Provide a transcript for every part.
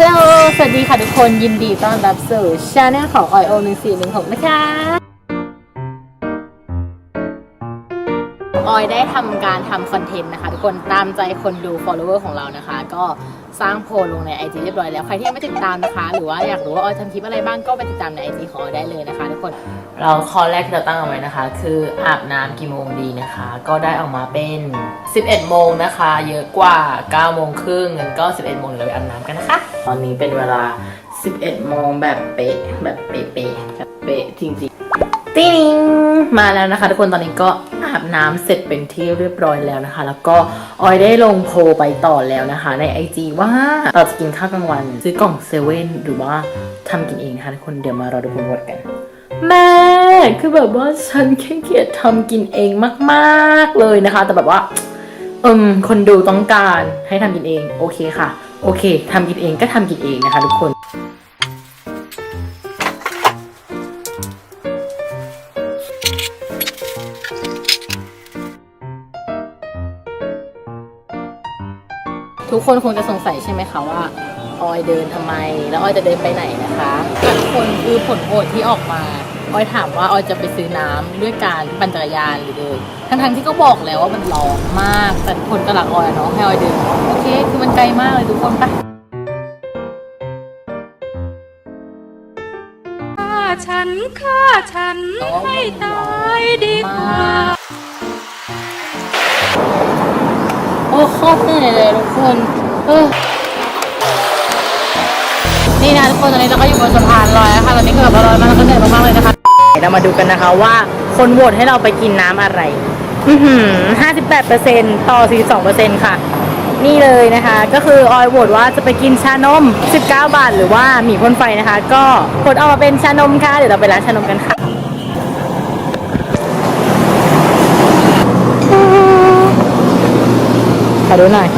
ฮัลโหลสวัสดีค่ะทุกคนยินดีต้อนรับสู่ช anel ของออยโอหนึ่งสี่หนึ่งหกนะคะ ออยได้ทำการทำคอนเทนต์นะคะ ทุกคนตามใจคนดู follower ของเรานะคะ ก็สร้างโพลลงใน IG เรียบร้อยแล้ว ใครที่ยังไม่ติดตามนะคะ หรือว่าอยากรู้ว่าออยทำคลิปอะไรบ้างก็ไปติดตามใน IG ของออยได้เลยนะคะทุกคนเราข้อแรกที่เราตั้งเอาไว้นะคะ คืออาบน้ำกี่โมงดีนะคะ ก็ได้ออกมาเป็น 11 โมงนะคะ เยอะกว่า 9 โมงครึ่งงั้นก็ 11 โมงเดี๋ยวเราไปอาบน้ำกันนะคะ ตอนนี้เป็นเวลา 11 โมงแบบเป๊ะแบบเป๊ะๆแบบเป๊ะจริงๆติ๊งมาแล้วนะคะ ทุกคนตอนนี้ก็ อาบน้ำเสร็จเป็นที่เรียบร้อยแล้วนะคะ แล้วก็ออยได้ลงโพลไปต่อแล้วนะคะ ใน IG ว่าเราจะกินข้าวกลางวัน ซื้อกล่องเซเว่นหรือว่าทำกินเองนะคะทุกคนเดี๋ยวมารอดูผลกัน แม่คือแบบว่าฉันแค่เกียจทำกินเองมากๆเลยนะคะ แต่แบบว่าเอิมคนดูต้องการให้ทำกินเอง โอเคค่ะ โอเคทำกินเองก็ทำกินเองนะคะ ทุกคน ทุกคนคงจะสงสัยใช่ไหมคะว่าออยเดินทำไม แล้วออยจะเดินไปไหนนะคะทุกคนคือผลโหวตที่ออกมาออยถามว่าออยจะไปซื้อน้ำด้วยการปั่นจักรยานหรือเดินทั้งๆที่ก็บอกแล้วว่ามันร้อนมาก แต่ทุกคนก็รักออยอะเนาะให้ออยเดินโอเค คือมันไกลมากเลยทุกคนไปฆ่าฉันฆ่าฉันให้ตายดีกว่า โคตรเหนื่อยเลยทุกคนเออนี่นะทุกคนตอนนี้เราก็อยู่บนสะพานลอยแล้วค่ะตอนนี้ก็แบบลอยมากแล้วก็เหนื่อยมากๆเลยนะคะเรามาดูกันนะคะว่าคนโหวตให้เราไปกินน้ำอะไรอือหือ58%ต่อ42%ค่ะ นี่เลยนะคะ ก็คือออยโหวตว่าจะไปกินชานม 19 บาท หรือว่าหมี่พ่นไฟนะคะ ก็ผลออกมาเป็นชานมค่ะ เดี๋ยวเราไปร้านชานมกันค่ะ ขอดูหน่อย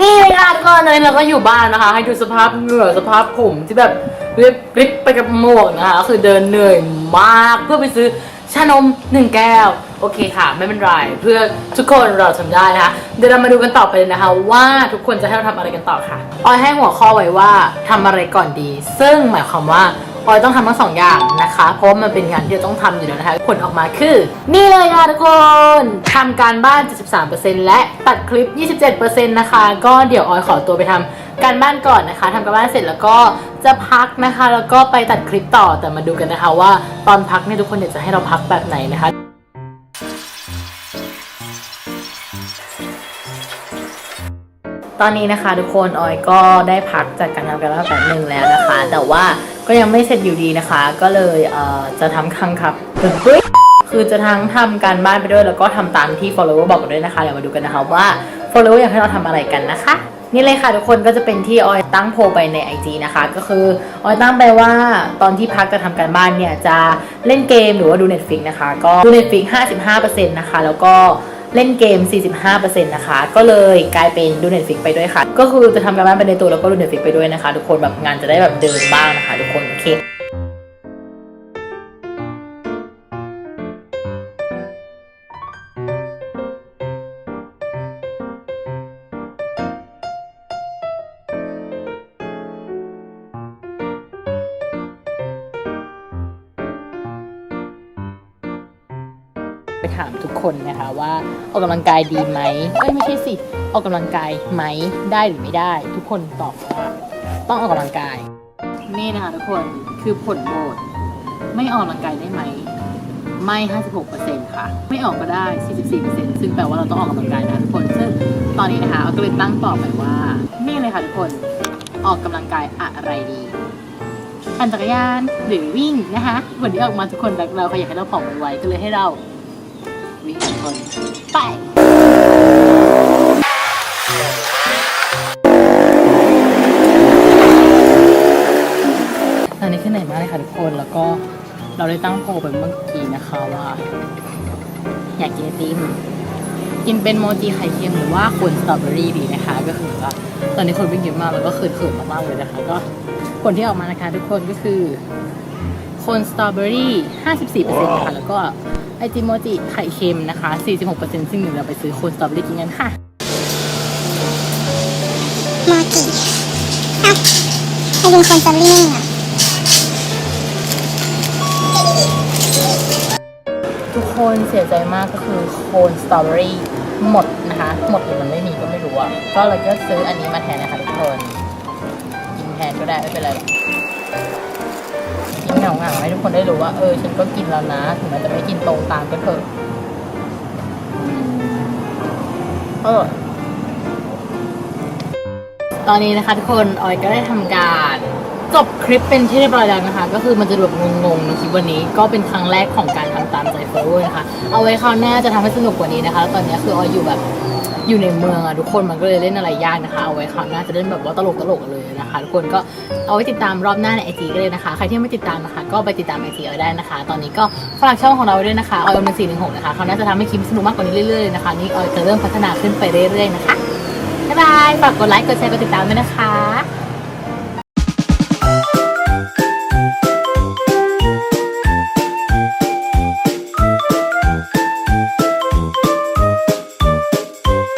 นี่เลยค่ะทุกคนตอนนี้เราก็อยู่บ้านนะคะ ให้ดูสภาพเหงื่อสภาพผมที่แบบเรียบริบไปกับหมวกนะคะก็คือเดินเหนื่อยมากเพื่อไปซื้อชานมหนึ่งแก้ว โอเคค่ะ ไม่เป็นไร เพื่อทุกคนเราทำได้นะคะ เดี๋ยวเรามาดูกันต่อไปเลยนะคะ ว่าทุกคนจะให้เราทำอะไรกันต่อค่ะออยให้หัวข้อไว้ว่าทำอะไรก่อนดี ซึ่งหมายความว่า ออยต้องทำทั้งสองอย่างนะคะ เพราะมันเป็นงานที่เราต้องทำอยู่แล้วนะคะ ผลออกมาคือ นี่เลยค่ะทุกคนทำการบ้าน 73%และตัดคลิป 27%นะคะ ก็เดี๋ยวออยขอตัวไปทำการบ้านก่อนนะคะทำการบ้านเสร็จแล้วก็จะพักนะคะ แล้วก็ไปตัดคลิปต่อแต่มาดูกันนะคะ ว่าตอนพักเนี่ยทุกคนอยากจะให้เราพักแบบไหนนะคะตอนนี้นะคะทุกคนออยก็ได้พักจากการทำการบ้านแบบหนึ่งแล้วนะคะ แต่ว่า ก็ยังไม่เสร็จอยู่ดีนะคะ ก็เลยเอ่อจะทำคังครับคือจะทั้งทำการบ้านไปด้วยแล้วก็ทำตามที่ follower บอกกันด้วยนะคะเดี๋ยวมาดูกันนะคะว่า follower อยากให้เราทำอะไรกันนะคะนี่เลยค่ะทุกคนก็จะเป็นที่ออยตั้งโพไปใน IG นะคะ ก็คือออยตั้งไปว่าตอนที่พักจะทำการบ้านเนี่ยจะเล่นเกมหรือว่าดู Netflix นะคะ ก็ดู Netflix 55%นะคะ แล้วก็ เล่นเกม 45%นะคะ ก็เลยกลายเป็นดู Netflix ไปด้วยค่ะ ก็คือจะทำการบ้านไปในตัวแล้วก็ดู Netflix ไปด้วยนะคะ ทุกคนแบบงานจะได้แบบเดินบ้างนะคะ ทุกคนโอเค ไปถามทุกคนนะคะว่าออกกำลังกายดีไหมเอ้ยไม่ใช่สิออกกำลังกายไหมได้หรือไม่ได้ ทุกคนตอบว่าต้องออกกำลังกาย นี่นะคะทุกคนคือผลโหวตไม่ออกกำลังกายได้ไหมไม่ 56%ค่ะ ไม่ออกก็ได้ 44%ซึ่งแปลว่าเราต้องออกกำลังกายนะทุกคน ซึ่งตอนนี้นะคะเอาก็เลยตั้งตอบไปว่า นี่เลยค่ะทุกคน ออกกำลังกายอะไรดี ปั่นจักรยานหรือวิ่งนะคะ วันนี้ออกมาทุกคนรักเราใครอยากให้เราผอมไวๆก็เลยให้เรา คนไปตอนนี้ขึ้นไหนมาเลยค่ะทุกคนแล้วก็เราได้ตั้งโพลไปเมื่อกี้นะคะว่า อยากกินไอติมกินเป็นโมจิไข่เค็มหรือว่าคนสตรอเบอรี่ดีนะคะ ก็คือว่าตอนนี้คนวิ่งเยอะมากแล้วก็เขินๆมากๆเลยนะคะ ก็ผลที่ออกมานะคะทุกคนก็คือ คนสตรอเบอรี่ 54%ค่ะแล้วก็ ไอจิโมจิไข่เค็มนะคะ 46%ซึ่งหนึ่งเราไปซื้อโคนสตรอเบอรี่กินกันค่ะโมจิเอ้าใครเป็นคนจะเลี่ยงอะทุกคนเสียใจมากก็คือโคนสตรอเบอรี่หมดนะคะ หมดหรือมันไม่มีก็ไม่รู้อะก็เลยก็ซื้ออันนี้มาแทนนะคะทุกคนกินแทนก็ได้ไม่เป็นไรหรอกกิน เหงาเหงาๆให้ทุกคนได้รู้ว่าเออฉันก็กินแล้วนะถึงแม้จะไม่กินตรงตามก็เถอะเออตอนนี้นะคะทุกคนออยก็ได้ทำการจบคลิปเป็นที่เรียบร้อยแล้วนะคะ ก็คือมันจะแบบงงๆในคลิปวันนี้ ก็เป็นครั้งแรกของการทำตามใจเฟอร์นะคะ เอาไว้คราวหน้าจะทำให้สนุกกว่านี้นะคะแล้วตอนนี้คือออยอยู่แบบ อยู่ในเมืองอะทุกคนมันก็เลยเล่นอะไรยากนะคะ เอาไว้คราวหน้าจะเล่นแบบว่าตลกตลกเลยนะคะทุกคนก็เอาไว้ติดตามรอบหน้าในไอจีก็เลยนะคะ ใครที่ไม่ติดตามนะคะ ก็ไปติดตามไอจีเอาได้นะคะ ตอนนี้ก็ฝากช่องของเราไว้ด้วยนะคะออยอมเป็นสี่หนึ่งหกนะคะคราวหน้าจะทำให้คลิปสนุกมากกว่านี้เรื่อยๆเลยนะคะนี่ออยจะเริ่มพัฒนาขึ้นไปเรื่อยๆนะคะบ๊ายบายฝากกดไลค์กดแชร์กดติดตามด้วยนะคะ